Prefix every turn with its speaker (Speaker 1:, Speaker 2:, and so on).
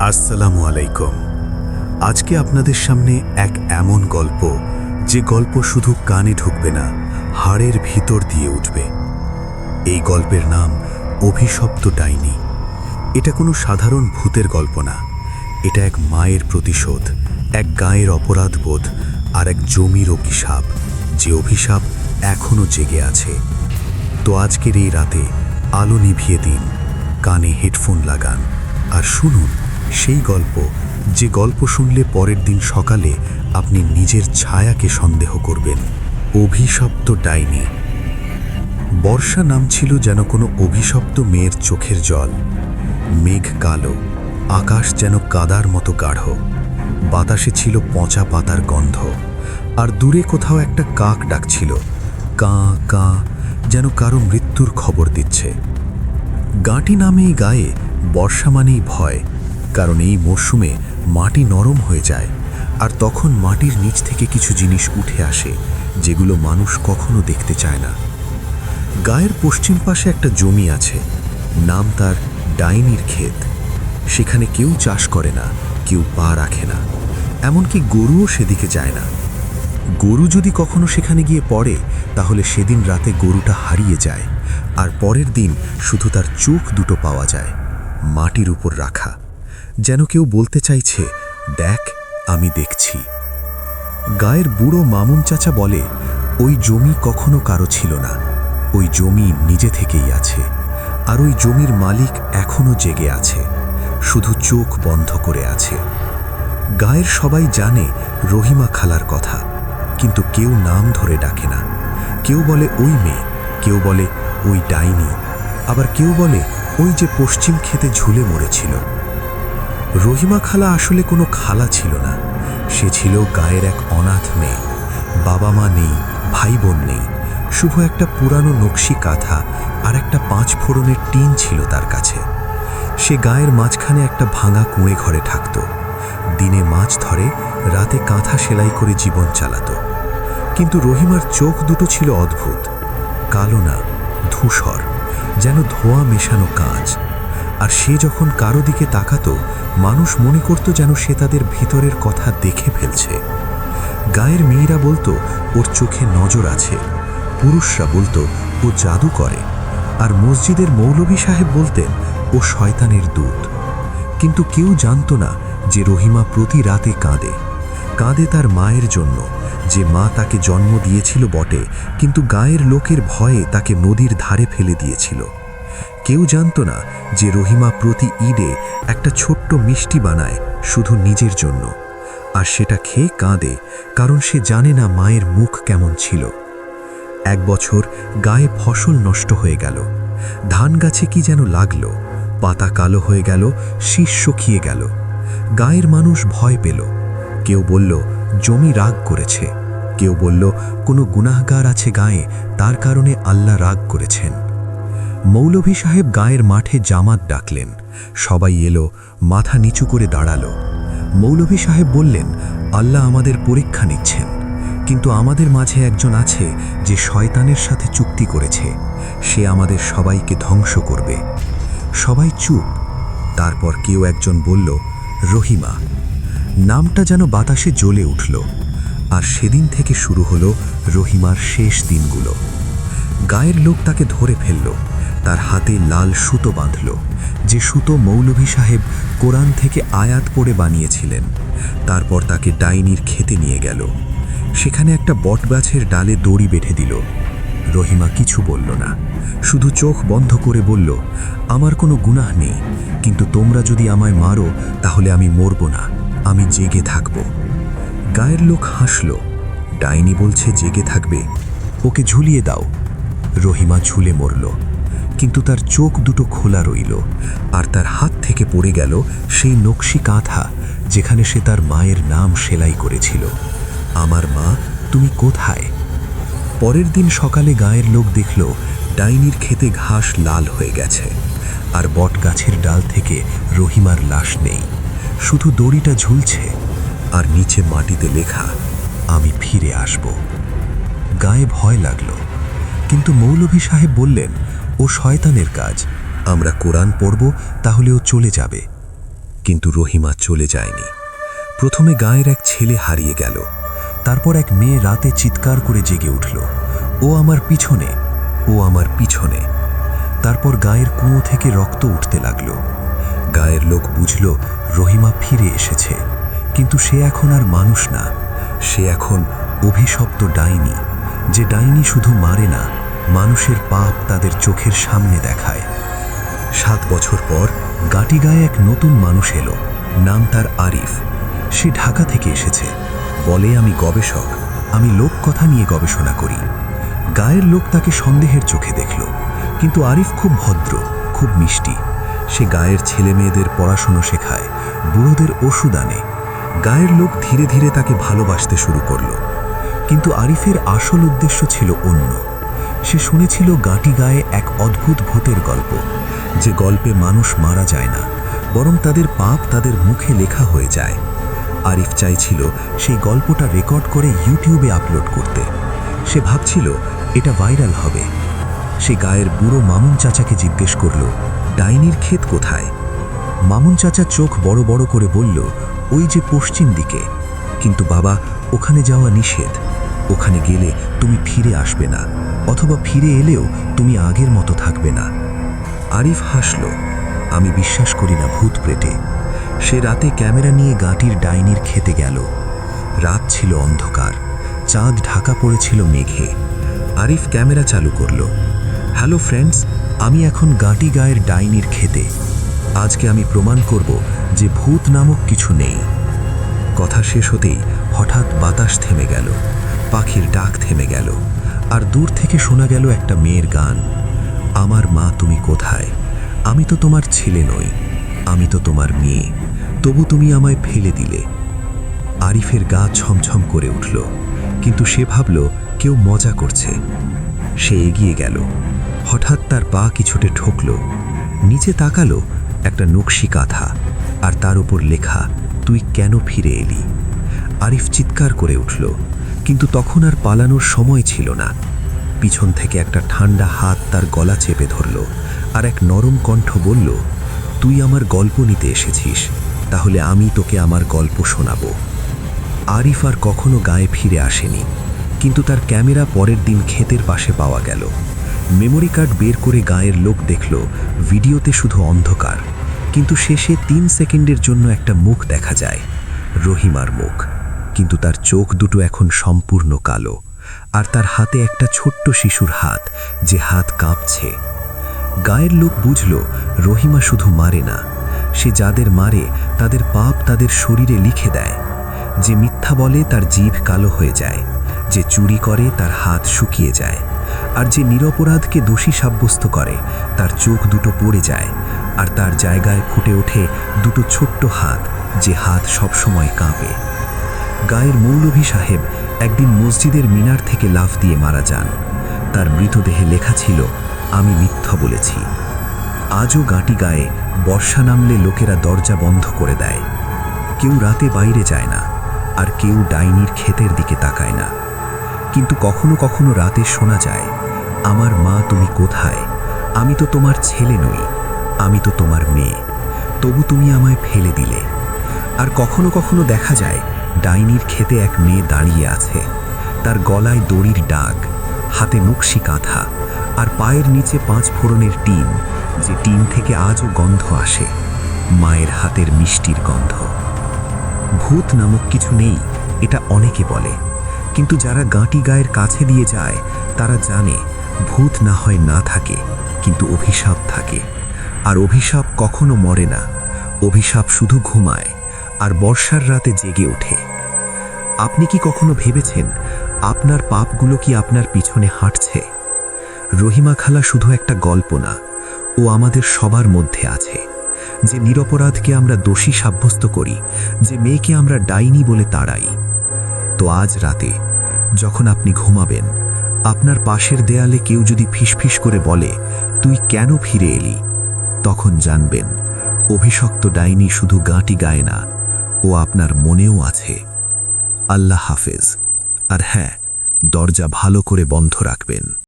Speaker 1: আসসালামু আলাইকুম। আজকে আপনাদের সামনে এক এমন গল্প, যে গল্প শুধু কানে ঢুকবে না, হাড়ের ভিতর দিয়ে উঠবে। এই গল্পের নাম অভিশপ্ত ডাইনি। এটা কোনো সাধারণ ভূতের গল্প না। এটা এক মায়ের প্রতিশোধ, এক গায়ের অপরাধবোধ আর এক জমির অভিশাপ, যে অভিশাপ এখনও জেগে আছে। তো আজকের এই রাতে আলো নিভিয়ে দিন, কানে হেডফোন লাগান, আর শুনুন সেই গল্প, যে গল্প শুনলে পরের দিন সকালে আপনি নিজের ছায়াকে সন্দেহ করবেন। অভিশপ্ত ডাইনি। বর্ষা নাম ছিল যেন কোনো অভিশপ্ত মেয়ের চোখের জল। মেঘ কালো, আকাশ যেন কাদার মতো গাঢ়। বাতাসে ছিল পচা পাতার গন্ধ। আর দূরে কোথাও একটা কাক ডাকছিল। কাঁ কাঁ, যেন কারও মৃত্যুর খবর দিচ্ছে। গাঁটি নামেই গায়ে, বর্ষা মানেই ভয়। কারণ এই মরশুমে মাটি নরম হয়ে যায়, আর তখন মাটির নিচ থেকে কিছু জিনিস উঠে আসে, যেগুলো মানুষ কখনো দেখতে চায় না। গায়ের পশ্চিম পাশে একটা জমি আছে, নাম তার ডাইনির ক্ষেত। সেখানে কেউ চাষ করে না, কেউ পা রাখে না, এমনকি গরুও সেদিকে যায় না। গরু যদি কখনো সেখানে গিয়ে পড়ে, তাহলে সেদিন রাতে গরুটা হারিয়ে যায়, আর পরের দিন শুধু তার চোখ দুটো পাওয়া যায়, মাটির উপর রাখা। যেন কেউ বলতে চাইছে, দেখ, আমি দেখছি। গায়ের বুড়ো মামুন চাচা বলে, ওই জমি কখনো কারও ছিল না। ওই জমি নিজে থেকেই আছে। আর ওই জমির মালিক এখনও জেগে আছে। শুধু চোখ বন্ধ করে আছে। গায়ের সবাই জানে রহিমা খালার কথা, কিন্তু কেউ নাম ধরে ডাকে না। কেউ বলে, ওই মেয়ে। কেউ বলে, ওই ডাইনি। আবার কেউ বলে, ওই যে পশ্চিম খেতে ঝুলে মরেছিল। রহিমা খালা আসলে কোনো খালা ছিল না। সে ছিল গায়ের এক অনাথ মেয়ে। বাবা মা নেই ভাই বোন নেই। শুভ একটা পুরানো নকশি কাঁথা আর একটা পাঁচ ফোড়নের টিন ছিল তার কাছে। সে গায়ের মাঝখানে একটা ভাঙা কুঁড়ে ঘরে থাকত। দিনে মাছ ধরে, রাতে কাঁথা সেলাই করে জীবন চালাত। কিন্তু রহিমার চোখ দুটো ছিল অদ্ভুত। কালো না, ধূসর, যেন ধোঁয়া মেশানো কাঁচ। আর সে যখন কারও দিকে তাকাতো, মানুষ মনে করত যেন সে তাদের ভিতরের কথা দেখে ফেলছে। গায়ের মেয়েরা বলতো, ওর চোখে নজর আছে। পুরুষরা বলতো, ও জাদু করে। আর মসজিদের মৌলভী সাহেব বলতেন, ও শয়তানের দূত। কিন্তু কেউ জানতো না যে রহিমা প্রতি রাতে কাঁদে। কাঁদে তার মায়ের জন্য। যে মা তাকে জন্ম দিয়েছিল বটে, কিন্তু গায়ের লোকের ভয়ে তাকে নদীর ধারে ফেলে দিয়েছিল। কেউ জানতো না যে রহিমা প্রতি ঈদে একটা ছোট্ট মিষ্টি বানায় শুধু নিজের জন্য। আর সেটা খেয়ে কাঁদে, কারণ সে জানে না মায়ের মুখ কেমন ছিল। এক বছর গায়ে ফসল নষ্ট হয়ে গেল। ধান গাছে কি যেন লাগল, পাতা কালো হয়ে গেল, শীষ শুকিয়ে গেল। গায়ের মানুষ ভয় পেল। কেউ বলল, জমি রাগ করেছে। কেউ বলল, কোনো গুনাহগার আছে গায়ে, তার কারণে আল্লাহ রাগ করেছেন। মৌলভী সাহেব গায়ের মাঠে জামাত ডাকলেন। সবাই এলো, মাথা নিচু করে দাঁড়াল। মৌলভী সাহেব বললেন, আল্লাহ আমাদের পরীক্ষা নিচ্ছেন। কিন্তু আমাদের মাঝে একজন আছে যে শয়তানের সাথে চুক্তি করেছে। সে আমাদের সবাইকে ধ্বংস করবে। সবাই চুপ। তারপর কেউ একজন বলল, রহিমা। নামটা যেন বাতাসে জ্বলে উঠল। আর সেদিন থেকে শুরু হলো রহিমার শেষ দিনগুলো। গায়ের লোক তাকে ধরে ফেলল। তার হাতে লাল সুতো বাঁধল, যে সুতো মৌলভী সাহেব কোরআন থেকে আয়াত পড়ে বানিয়েছিলেন। তারপর তাকে ডাইনির খেতে নিয়ে গেল। সেখানে একটা বটগাছের ডালে দড়ি বেঁধে দিল। রহিমা কিছু বলল না, শুধু চোখ বন্ধ করে বলল, আমার কোনো গুনাহ নেই, কিন্তু তোমরা যদি আমায় মারো, তাহলে আমি মরব না, আমি জেগে থাকব। গায়ের লোক হাসল, ডাইনি বলছে, জেগে থাকবে, ওকে ঝুলিয়ে দাও। রহিমা ঝুলে মরল। কিন্তু তার চোখ দুটো খোলা রইল, আর তার হাত থেকে পড়ে গেল সেই নকশি কাঁথা, যেখানে সে তার মায়ের নাম সেলাই করেছিল। আমার মা, তুমি কোথায়? পরের দিন সকালে গায়ের লোক দেখল, ডাইনির খেতে ঘাস লাল হয়ে গেছে, আর বট গাছের ডাল থেকে রহিমার লাশ নেই। শুধু দড়িটা ঝুলছে, আর নিচে মাটিতে লেখা, আমি ফিরে আসব। গায়ে ভয় লাগল, কিন্তু মৌলভী সাহেব বললেন ও শয়তানের কাজ। আমরা কোরআন পড়ব, তাহলে ও চলে যাবে। কিন্তু রহিমা চলে যায়নি। প্রথমে গায়ের এক ছেলে হারিয়ে গেল। তারপর এক মেয়ে রাতে চিৎকার করে জেগে উঠল। ও আমার পিছনে, ও আমার পিছনে। তারপর গায়ের কুঁয়ো থেকে রক্ত উঠতে লাগল। গায়ের লোক বুঝল, রহিমা ফিরে এসেছে। কিন্তু সে এখন আর মানুষ না। সে এখন অভিশপ্ত ডাইনি। যে ডাইনি শুধু মারে না মানুষের পাপ তাদের চোখের সামনে দেখায়। সাত বছর পর গাটি গায়ে এক নতুন মানুষ এলো, নাম তার আরিফ। সে ঢাকা থেকে এসেছে। বলে, আমি গবেষক। আমি লোক কথা নিয়ে গবেষণা করি। গায়ের লোক তাকে সন্দেহের চোখে দেখল। কিন্তু আরিফ খুব ভদ্র, খুব মিষ্টি। সে গায়ের ছেলে মেয়েদের পড়াশুনো শেখায়, বুড়োদের ওষুধ আনে। গায়ের লোক ধীরে ধীরে তাকে ভালোবাসতে শুরু করল। কিন্তু আরিফের আসল উদ্দেশ্য ছিল অন্য। সে শুনেছিল গাটি গায়ে এক অদ্ভুত ভূতের গল্প। যে গল্পে মানুষ মারা যায় না, বরং তাদের পাপ তাদের মুখে লেখা হয়ে যায়। আরিফ চাইছিল সেই গল্পটা রেকর্ড করে ইউটিউবে আপলোড করতে। সে ভাবছিল, এটা ভাইরাল হবে। সে গায়ের বুড়ো মামুন চাচাকে জিজ্ঞেস করল, ডাইনির ক্ষেত কোথায়? মামুন চাচা চোখ বড় বড় করে বলল, ওই যে পশ্চিম দিকে। কিন্তু বাবা, ওখানে যাওয়া নিষেধ। ওখানে গেলে তুমি ফিরে আসবে না। অথবা ফিরে এলেও তুমি আগের মতো থাকবে না। আরিফ হাসল, আমি বিশ্বাস করি না ভূত প্রেটে সে রাতে ক্যামেরা নিয়ে গাঁটির ডাইনির খেতে গেল। রাত ছিল অন্ধকার। চাঁদ ঢাকা পড়েছিল মেঘে। আরিফ ক্যামেরা চালু করল, হ্যালো ফ্রেন্ডস, আমি এখন গাঁটি গায়ের ডাইনির খেতে। আজকে আমি প্রমাণ করব যে ভূত নামক কিছু নেই। কথা শেষ হতেই হঠাৎ বাতাস থেমে গেল, পাখির ডাক থেমে গেল। আর দূর থেকে শোনা গেল একটা মেয়ের গান। আমার মা, তুমি কোথায়? আমি তো তোমার ছেলে নই। আমি তো তোমার মেয়ে। তবু তুমি আমায় ফেলে দিলে। আরিফের গা ছমছম করে উঠল, কিন্তু সে ভাবল, কেউ মজা করছে। সে এগিয়ে গেল। হঠাৎ তার পা কিছুটে ঠকল। নিচে তাকালো একটা নকশি কাঁথা আর তার উপর লেখা, তুই কেন ফিরে এলি? আরিফ চিৎকার করে উঠল। কিন্তু তখন আর পালানোর সময় ছিল না। পিছন থেকে একটা ঠান্ডা হাত তার গলা চেপে ধরল আর এক নরম কণ্ঠ বলল, তুই আমার গল্প নিতে এসেছিস, তাহলে আমি তোকে আমার গল্প শোনাবো। আরিফ আর কখনো গায়ে ফিরে আসেনি, কিন্তু তার ক্যামেরা পরের দিন ক্ষেতের পাশে পাওয়া গেল। মেমোরি কার্ড বের করে গায়ের লোক দেখল, ভিডিওতে শুধু অন্ধকার, কিন্তু শেষে তিন সেকেন্ডের জন্য একটা মুখ দেখা যায়, রহিমার মুখ। কিন্তু তার চোখ দুটো এখন সম্পূর্ণ কালো, আর তার হাতে একটা ছোট্ট শিশুর হাত, যে হাত কাঁপছে। গায়ের লোক বুঝল, রহিমা শুধু মারে না, সে যাদের মারে, তাদের পাপ তাদের শরীরে লিখে দেয়। যে মিথ্যা বলে, তার জিভ কালো হয়ে যায়, যে চুরি করে, তার হাত শুকিয়ে যায়, আর যে নিরপরাধকে দোষী সাব্যস্ত করে, তার চোখ দুটো পড়ে যায়, আর তার জায়গায় ফুটে ওঠে দুটো ছোট্ট হাত, যে হাত সবসময় কাঁপে। গায়ের মৌলভী সাহেব একদিন মসজিদের মিনার থেকে লাফ দিয়ে মারা যান। তার মৃতদেহে লেখা ছিল, আমি মিথ্যা বলেছি। আজও গাঁটি গায়ে বর্ষা নামলে লোকেরা দরজা বন্ধ করে দেয়। কেউ রাতে বাইরে যায় না, আর কেউ ডাইনির ক্ষেতের দিকে তাকায় না। কিন্তু কখনো কখনো রাতে শোনা যায়, আমার মা তুমি কোথায়? আমি তো তোমার ছেলে নই, আমি তো তোমার মেয়ে। তবু তুমি আমায় ফেলে দিলে। আর কখনো কখনো দেখা যায় ডাইনির খেতে এক মেয়ে দাঁড়িয়ে আছে। তার গলায় দড়ির ডাক, হাতে নকশি কাঁথা আর পায়ের নিচে পাঁচ ফোড়নের টিন, যে টিন থেকে আজও গন্ধ আসে, মায়ের হাতের মিষ্টির গন্ধ। ভূত নামক কিছু নেই, এটা অনেকে বলে। কিন্তু যারা গাঁটি গায়ের কাছে দিয়ে যায়, তারা জানে ভূত না হয় না থাকে, কিন্তু অভিশাপ থাকে। আর অভিশাপ কখনো মরে না, অভিশাপ শুধু ঘুমায় আর বর্ষার রাতে জেগে ওঠে। আপনি কি কখনো ভেবেছেন আপনার পাপগুলো কি আপনার পিছনে হাঁটছে? রহিমা খালা শুধু একটা গল্প না, ও আমাদের সবার মধ্যে আছে। যে নিরপরাধকে আমরা দোষী সাব্যস্ত করি, যে মেয়েকে আমরা ডাইনি বলে তাড়াই। তো আজ রাতে, যখন আপনি ঘুমাবেন, আপনার পাশের দেয়ালে কেউ যদি ফিসফিস করে বলে, তুই কেন ফিরে এলি? তখন জানবেন অভিশক্ত ডাইনি শুধু গাঁটি গায় না, ও আপনার মনেও আছে। আল্লাহ হাফেজ। আর হ্যাঁ দরজা ভালো করে বন্ধ রাখবেন।